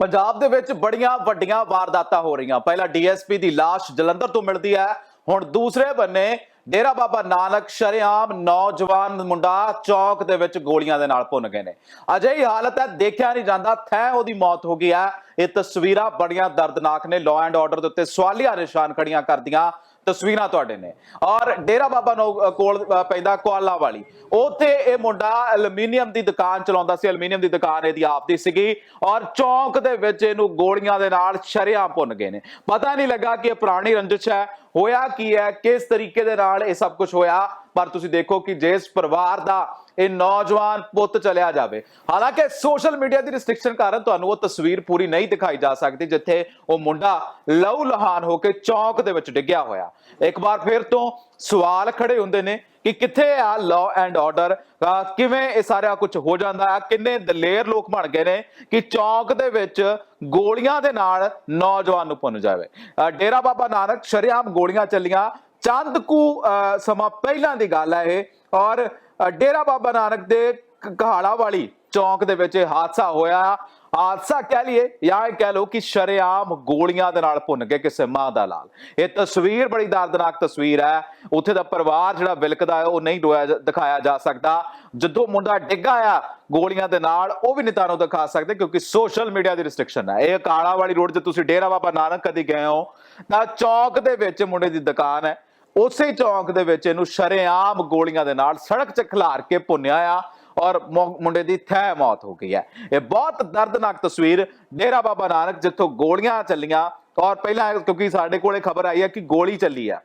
ਪੰਜਾਬ ਦੇ ਵਿੱਚ ਬੜੀਆਂ ਵੱਡੀਆਂ ਵਾਰਦਾਤਾਂ ਹੋ ਰਹੀਆਂ। ਪਹਿਲਾਂ ਡੀਐਸਪੀ ਦੀ ਲਾਸ਼ ਜਲੰਧਰ ਤੋਂ ਮਿਲਦੀ ਹੈ। ਹੁਣ ਦੂਸਰੇ ਬੰਨੇ ਡੇਰਾ ਬਾਬਾ ਨਾਨਕ ਸ਼ਰੇਆਮ ਨੌਜਵਾਨ ਮੁੰਡਾ ਚੌਕ ਦੇ ਵਿੱਚ ਗੋਲੀਆਂ ਦੇ ਨਾਲ ਭੁੰਨ ਗਏ ਨੇ। ਅਜਿਹੀ ਹਾਲਤ ਹੈ, ਦੇਖਿਆ ਨਹੀਂ ਜਾਂਦਾ। ਥੈ ਉਹਦੀ ਮੌਤ ਹੋ ਗਈ ਹੈ। ਇਹ ਤਸਵੀਰਾਂ ਬੜੀਆਂ ਦਰਦਨਾਕ ਨੇ। ਲਾਅ ਐਂਡ ਆਰਡਰ ਦੇ ਉੱਤੇ ਸਵਾਲੀਆ ਨਿਸ਼ਾਨ ਖੜੀਆਂ ਕਰਦੀਆਂ ਤਸਵੀਰਾਂ ਤੁਹਾਡੇ ਨੇ। ਔਰ ਡੇਰਾ ਬਾਬਾ ਨੋ- ਕੋਲ ਪੈਂਦਾ ਕੋਆਲਾ ਵਾਲੀ। ਉੱਥੇ ਇਹ ਮੁੰਡਾ ਐਲੂਮੀਨੀਅਮ ਦੀ ਦੁਕਾਨ ਚਲਾਉਂਦਾ ਸੀ। ਐਲੂਮੀਨੀਅਮ ਦੀ ਦੁਕਾਨ ਇਹਦੀ ਆਪਦੀ ਸੀਗੀ। ਔਰ ਚੌਂਕ ਦੇ ਵਿੱਚ ਇਹਨੂੰ ਗੋਲੀਆਂ ਦੇ ਨਾਲ ਸ਼ਰਿਆਂ ਭੁੰਨ ਗਏ ਨੇ। ਪਤਾ ਨਹੀਂ ਲੱਗਾ ਕਿ ਇਹ ਪੁਰਾਣੀ ਰੰਜਿਸ਼ ਹੈ। ਹੋਇਆ ਕੀ ਹੈ? ਕਿਸ ਤਰੀਕੇ ਦੇ ਨਾਲ ਇਹ ਸਭ ਕੁਝ ਹੋਇਆ? ਪਰ ਤੁਸੀਂ ਦੇਖੋ ਕਿ ਜਿਸ ਪਰਿਵਾਰ ਦਾ ਇਹ ਨੌਜਵਾਨ ਪੁੱਤ ਚਲਿਆ ਜਾਵੇ, ਹਾਲਾਂਕਿ ਸੋਸ਼ਲ ਮੀਡੀਆ ਦੀ ਰਿਸਟ੍ਰਿਕਸ਼ਨ ਕਾਰਨ ਤੁਹਾਨੂੰ ਉਹ ਤਸਵੀਰ ਪੂਰੀ ਨਹੀਂ ਦਿਖਾਈ ਜਾ ਸਕਦੀ, ਜਿੱਥੇ ਉਹ ਮੁੰਡਾ ਲਹੂ ਲਹਾਨ ਹੋ ਕੇ ਚੌਂਕ ਦੇ ਵਿੱਚ ਡਿੱਗਿਆ ਹੋਇਆ। ਇੱਕ ਵਾਰ ਫਿਰ ਤੋਂ ਸਵਾਲ ਖੜੇ ਹੁੰਦੇ ਨੇ ਕਿ ਕਿੱਥੇ ਆ ਲਾਅ ਐਂਡ ਆਰਡਰ ਕਿਵੇਂ ਇਹ ਸਾਰਾ ਕੁਝ ਹੋ ਜਾਂਦਾ ਹੈ? ਕਿੰਨੇ ਦਲੇਰ ਲੋਕ ਬਣ ਗਏ ਨੇ ਕਿ ਚੌਂਕ ਦੇ ਵਿੱਚ ਗੋਲੀਆਂ ਦੇ ਨਾਲ ਨੌਜਵਾਨ ਨੂੰ ਪੁੰਨ ਜਾਵੇ। ਡੇਰਾ ਬਾਬਾ ਨਾਨਕ ਸ਼ਰੇਆਮ ਗੋਲੀਆਂ ਚੱਲੀਆਂ ਚੰਦ ਕੁ ਸਮਾਂ ਪਹਿਲਾਂ ਦੀ ਗੱਲ ਹੈ ਇਹ ਔਰ ਡੇਰਾ ਬਾਬਾ ਨਾਨਕ ਦੇ ਕ- ਕਹਾੜਾ ਵਾਲੀ ਚੌਂਕ ਦੇ ਵਿੱਚ ਇਹ ਹਾਦਸਾ ਹੋਇਆ। ਹਾਦਸਾ ਕਹਿ ਲਈਏ ਜਾਂ ਇਹ ਕਹਿ ਲਓ ਕਿ ਸ਼ਰੇਆਮ ਗੋਲੀਆਂ ਦੇ ਨਾਲ ਭੁੰਨ ਕੇ ਕਿਸੇ ਮਾਂ ਦਾ ਲਾਲ। ਇਹ ਤਸਵੀਰ ਬੜੀ ਦਰਦਨਾਕ ਤਸਵੀਰ ਹੈ। ਉੱਥੇ ਦਾ ਪਰਿਵਾਰ ਜਿਹੜਾ ਵਿਲਕਦਾ ਹੈ, ਉਹ ਨਹੀਂ ਡੋਇਆ ਦਿਖਾਇਆ ਜਾ ਸਕਦਾ। ਜਦੋਂ ਮੁੰਡਾ ਡਿੱਗਾ ਆ ਗੋਲੀਆਂ ਦੇ ਨਾਲ, ਉਹ ਵੀ ਨਹੀਂ ਤੁਹਾਨੂੰ ਦਿਖਾ ਸਕਦੇ ਕਿਉਂਕਿ ਸੋਸ਼ਲ ਮੀਡੀਆ ਦੀ ਰਿਸਟ੍ਰਿਕਸ਼ਨ ਹੈ। ਇਹ ਕਾਲਾ ਵਾਲੀ ਰੋਡ ਤੇ ਤੁਸੀਂ ਡੇਰਾ ਬਾਬਾ ਨਾਨਕ ਕਦੀ ਗਏ ਹੋ ਤਾਂ ਚੌਕ ਦੇ ਵਿੱਚ ਮੁੰਡੇ ਦੀ ਦੁਕਾਨ ਹੈ। ਉਸੇ ਚੌਂਕ ਦੇ ਵਿੱਚ ਇਹਨੂੰ ਸ਼ਰੇਆਮ ਗੋਲੀਆਂ ਦੇ ਨਾਲ ਸੜਕ 'ਚ ਖਿਲਾਰ ਕੇ ਭੁੰਨਿਆ ਆ ਔਰ ਮੁੰਡੇ ਦੀ ਥੈ ਮੌਤ ਹੋ ਗਈ ਹੈ। ਇਹ ਬਹੁਤ ਦਰਦਨਾਕ ਤਸਵੀਰ ਡੇਰਾ ਬਾਬਾ ਨਾਨਕ ਜਿੱਥੋਂ ਗੋਲੀਆਂ ਚੱਲੀਆਂ ਔਰ ਪਹਿਲਾਂ ਕਿਉਂਕਿ ਸਾਡੇ ਕੋਲੇ ਖਬਰ ਆਈ ਹੈ ਕਿ ਗੋਲੀ ਚੱਲੀ ਹੈ।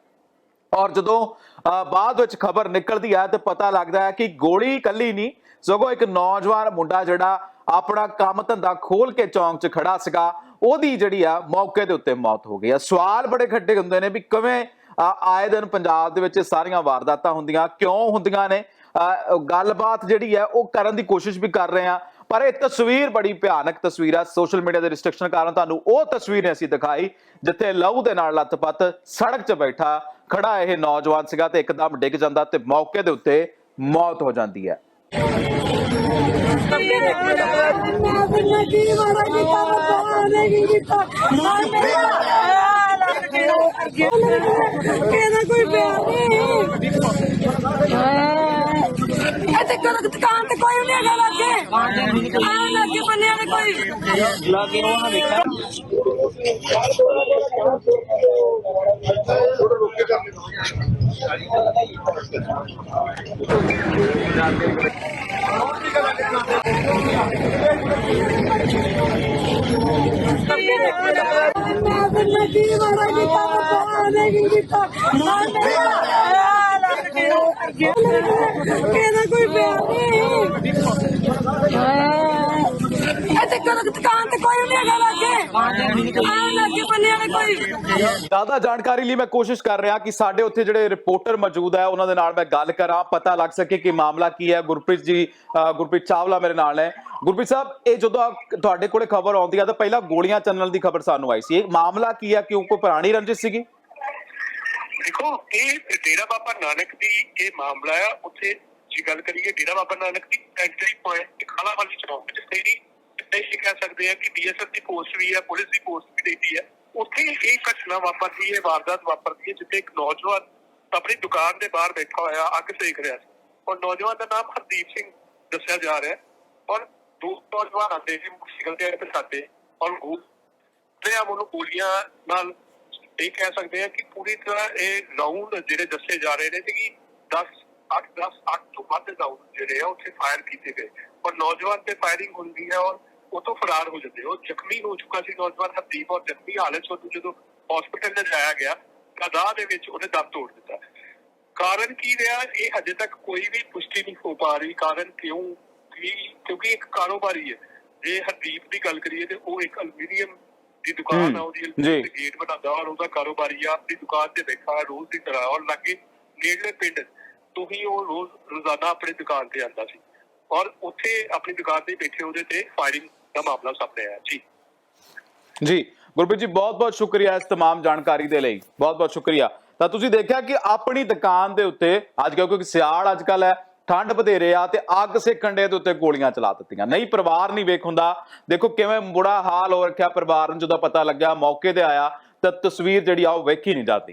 ਔਰ ਜਦੋਂ ਅ, ਬਾਅਦ ਵਿੱਚ ਖਬਰ ਨਿਕਲਦੀ ਹੈ ਤੇ ਪਤਾ ਲੱਗਦਾ ਹੈ ਕਿ ਗੋਲੀ ਇਕੱਲੀ ਨਹੀਂ ਸਗੋਂ ਇੱਕ ਨੌਜਵਾਨ ਮੁੰਡਾ ਜਿਹੜਾ ਆਪਣਾ ਕੰਮ ਧੰਦਾ ਖੋਲ ਕੇ ਚੌਂਕ 'ਚ ਖੜਾ ਸੀਗਾ ਉਹਦੀ ਜਿਹੜੀ ਆ ਮੌਕੇ ਦੇ ਉੱਤੇ ਮੌਤ ਹੋ ਗਈ ਆ ਸਵਾਲ ਬੜੇ ਖੱਡੇ ਹੁੰਦੇ ਨੇ ਵੀ ਕਿਵੇਂ ਆਏ ਦਿਨ ਪੰਜਾਬ ਦੇ ਵਿੱਚ ਸਾਰੀਆਂ ਵਾਰਦਾਤਾਂ ਹੁੰਦੀਆਂ, ਕਿਉਂ ਹੁੰਦੀਆਂ ਨੇ? ਗੱਲਬਾਤ ਜਿਹੜੀ ਹੈ, ਉਹ ਕਰਨ ਦੀ ਕੋਸ਼ਿਸ਼ ਵੀ ਕਰ ਰਹੇ ਆ ਪਰ ਇਹ ਤਸਵੀਰ ਬੜੀ ਭਿਆਨਕ ਤਸਵੀਰ ਆ। ਸੋਸ਼ਲ ਮੀਡੀਆ ਦੇ ਰਿਸਟ੍ਰਿਕਸ਼ਨ ਕਾਰਨ ਤੁਹਾਨੂੰ ਉਹ ਤਸਵੀਰ ਅਸੀਂ ਦਿਖਾਈ, ਜਿੱਥੇ ਲਹੂ ਦੇ ਨਾਲ ਲੱਤਪੱਤ ਸੜਕ 'ਚ ਬੈਠਾ ਖੜਾ ਇਹ ਨੌਜਵਾਨ ਸੀਗਾ ਤੇ ਇੱਕਦਮ ਡਿੱਗ ਜਾਂਦਾ ਤੇ ਮੌਕੇ ਦੇ ਉੱਤੇ ਮੌਤ ਹੋ ਜਾਂਦੀ ਹੈ। ਇਹਦਾ ਕੋਈ ਪਿਆਰ ਨਹੀਂ ਇੱਥੇ ਕਰ ਦੁਕਾਨ ਤੇ ਕੋਈ ਨਹੀਂ ਹੈਗਾ ਲੱਗੇ ਆ ਲੱਗੇ ਬੰਨਿਆ ਨੇ ਕੋਈ ਲਾਗੇ ਉਹ ਨਾ ਦੇਖਿਆ ਮੈਂ ਬੰਨਾ ਕੀ ਮਾਰਾ ਕੀਤਾ ਬਤਾ ਨਹੀਂ ਕੀਤਾ ਇਹਦਾ ਕੋਈ ਪਿਆਰ ਨਹੀਂ ਇੱਥੇ ਕਰ ਦੁਕਾਨ ਤੇ ਕੋਈ ਨਹੀਂ ਹੈਗਾ ਲੱਗੇ ਆ ਲੱਗੇ ਬੰਨਿਆ ਨੇ ਕੋਈ ਜ਼ਿਆਦਾ ਜਾਣਕਾਰੀ ਲਈ ਮੈਂ ਕੋਸ਼ਿਸ਼ ਕਰ ਰਿਹਾ ਕਿ ਸਾਡੇ ਉੱਥੇ ਜਿਹੜੇ ਰਿਪੋਰਟਰ ਮੌਜੂਦ ਹੈ, ਉਹਨਾਂ ਦੇ ਨਾਲ ਮੈਂ ਗੱਲ ਕਰਾਂ। ਪਤਾ ਲੱਗ ਸਕੇ ਕਿ ਮਾਮਲਾ ਕੀ ਹੈ। ਗੁਰਪ੍ਰੀਤ ਜੀ ਗੁਰਪ੍ਰੀਤ ਚਾਵਲਾ ਮੇਰੇ ਨਾਲ ਹੈ ਗੁਰਪ੍ਰੀਤ ਸਾਹਿਬ, ਇਹ ਜਦੋਂ ਤੁਹਾਡੇ ਕੋਲੇ ਖਬਰ ਆਉਂਦੀ ਆ, ਤਾਂ ਪਹਿਲਾਂ ਗੋਲੀਆਂ ਚੱਲਣ ਦੀ ਖਬਰ ਸਾਨੂੰ ਆਈ ਸੀ। ਇਹ ਮਾਮਲਾ ਕੀ ਹੈ? ਕਿਉਂ? ਕੋਈ ਪੁਰਾਣੀ ਰੰਜਿਸ਼ ਸੀਗੀ? ਦੇਖੋ, ਇਹ ਡੇਰਾ ਬਾਬਾ ਨਾਨਕ ਦੀ ਇਹ ਮਾਮਲਾ ਆ। ਉੱਥੇ ਜੇ ਗੱਲ ਕਰੀਏ ਡੇਰਾ ਬਾਬਾ ਨਾਨਕ ਦੀ ਐਂਟਰੀ ਪੁਆਇੰਟ ਖਾਲਾ ਵਾਲੀ ਚੌਂਕ ਜਿੱਥੇ ਦੀ ਜਿੱਥੇ ਕਹਿ ਸਕਦੇ ਆ ਕਿ ਡੀਐਸਐਫ ਦੀ ਪੋਸਟ ਵੀ ਹੈ ਪੁਲਿਸ ਦੀ ਪੋਸਟ ਵੀ ਰਹਿੰਦੀ ਹੈ ਉੱਥੇ ਇਹ ਘਟਨਾ ਵਾਪਰਦੀ ਹੈ, ਵਾਰਦਾਤ ਵਾਪਰਦੀ ਹੈ, ਜਿੱਥੇ ਇੱਕ ਨੌਜਵਾਨ ਆਪਣੀ ਦੁਕਾਨ ਦੇ ਬਾਹਰ ਬੈਠਾ ਹੋਇਆ, ਅੱਗ ਸੇਕ ਰਿਹਾ ਸੀ। ਔਰ ਨੌਜਵਾਨ ਦਾ ਨਾਮ ਹਰਦੀਪ ਸਿੰਘ ਦੱਸਿਆ ਜਾ ਰਿਹਾ ਔਰ ਦੋ ਨੌਜਵਾਨ ਆਦੇ ਸੀ, ਮੋਟਰਸਾਈਕਲ ਤੇ ਆਏ ਤੇ ਸਾਡੇ, ਔਰ ਗੋਲ ਤੇ ਆ ਉਹਨੂੰ ਗੋਲੀਆਂ ਨਾਲ ਇਹ ਕਹਿ ਸਕਦੇ ਆ ਕਿ ਪੂਰੀ ਤਰ੍ਹਾਂ ਇਹ ਰਾਉਂਡ ਜਿਹੜੇ ਦੱਸੇ ਜਾ ਰਹੇ ਨੇ ਕਿ 10 8 10 8 ਤੋਂ ਵੱਧ ਰਾਉਂਡ ਜਿਹੜੇ ਆ ਉੱਥੇ ਫਾਇਰ ਕੀਤੇ ਗਏ। ਔਰ ਨੌਜਵਾਨ ਤੇ ਫਾਇਰਿੰਗ ਹੁੰਦੀ ਹੈ ਔਰ ਉਹ ਤੋਂ ਫਰਾਰ ਹੋ ਜਾਂਦੇ ਉਹ ਜ਼ਖਮੀ ਹੋ ਚੁੱਕਾ ਸੀ ਨੌਜਵਾਨ ਹਰਦੀਪ ਔਰ ਜ਼ਖਮੀ ਹਾਲਤ 'ਚ ਜਦੋਂ ਹਸਪੀਟਲ ਲਿਜਾਇਆ ਗਿਆ, ਤਾਂ ਰਾਹ ਦੇ ਵਿੱਚ ਉਹਨੇ ਦਮ ਤੋੜ ਦਿੱਤਾ। ਕਾਰਨ ਕੀ ਰਿਹਾ? ਇਹ ਹਜੇ ਤੱਕ ਕੋਈ ਵੀ ਪੁਸ਼ਟੀ ਨਹੀਂ ਹੋ ਪਾ ਰਹੀ। ਕਾਰਨ ਕਿਉਂ? ਕੀ? ਕਿਉਂਕਿ ਇੱਕ ਕਾਰੋਬਾਰੀ ਹੈ। ਜੇ ਹਰਦੀਪ ਦੀ ਗੱਲ ਕਰੀਏ ਤੇ ਉਹ ਇੱਕ ਅਲਮੀਨੀਅਮ ਦੀ ਦੁਕਾਨ ਆ ਉਹਦੀ ਜੀ। ਅਲਮੀਨੀਅਮ ਦੇ ਗੇਟ ਬਣਾਉਂਦਾ ਔਰ ਉਹਦਾ ਕਾਰੋਬਾਰੀ ਆ ਆਪਣੀ ਦੁਕਾਨ ਤੇ ਬੈਠਾ ਹੈ ਰੋਜ਼ ਦੀ ਤਰ੍ਹਾਂ ਔਰ ਲੱਗੇ ਨੇੜਲੇ ਪਿੰਡ ਤੋਂ ਹੀ ਉਹ ਰੋਜ਼ ਰੋਜ਼ਾਨਾ ਆਪਣੀ ਦੁਕਾਨ ਤੇ ਆਉਂਦਾ ਸੀ ਔਰ ਉੱਥੇ ਆਪਣੀ ਦੁਕਾਨ ਤੇ ਬੈਠੇ ਉਹਦੇ ਤੇ ਫਾਇਰਿੰਗ ਦਾ ਮਾਮਲਾ ਸਾਹਮਣੇ ਆਇਆ ਜੀ ਜੀ ਗੁਰਪ੍ਰੀਤ ਜੀ ਬਹੁਤ ਬਹੁਤ ਸ਼ੁਕਰੀਆ ਇਸ तमाम ਜਾਣਕਾਰੀ ਦੇ ਲਈ ਬਹੁਤ ਬਹੁਤ ਸ਼ੁਕਰੀਆ ਤਾਂ ਤੁਸੀਂ ਦੇਖਿਆ ਕਿ ਆਪਣੀ ਦੁਕਾਨ ਦੇ ਉੱਤੇ ਅੱਜ ਕਿਉਂਕਿ ਸਿਆਲ ਅੱਜ ਕੱਲ ਹੈ ਠੰਡ ਵਧੇਰੇ ਆ ਤੇ ਅੱਗ ਸੇਕਣ ਦੇ ਉੱਤੇ ਗੋਲੀਆਂ ਚਲਾ ਦਿੱਤੀਆਂ। ਨਹੀਂ, ਪਰਿਵਾਰ ਨਹੀਂ ਵੇਖ ਹੁੰਦਾ। ਦੇਖੋ ਕਿਵੇਂ ਬੁਰਾ ਹਾਲ ਹੋ ਰੱਖਿਆ ਪਰਿਵਾਰ ਨੂੰ ਜਦੋਂ ਪਤਾ ਲੱਗਿਆ, ਮੌਕੇ ਤੇ ਆਇਆ ਤਾਂ ਤਸਵੀਰ ਜਿਹੜੀ ਆ ਉਹ ਵੇਖੀ ਨਹੀਂ ਜਾਂਦੀ।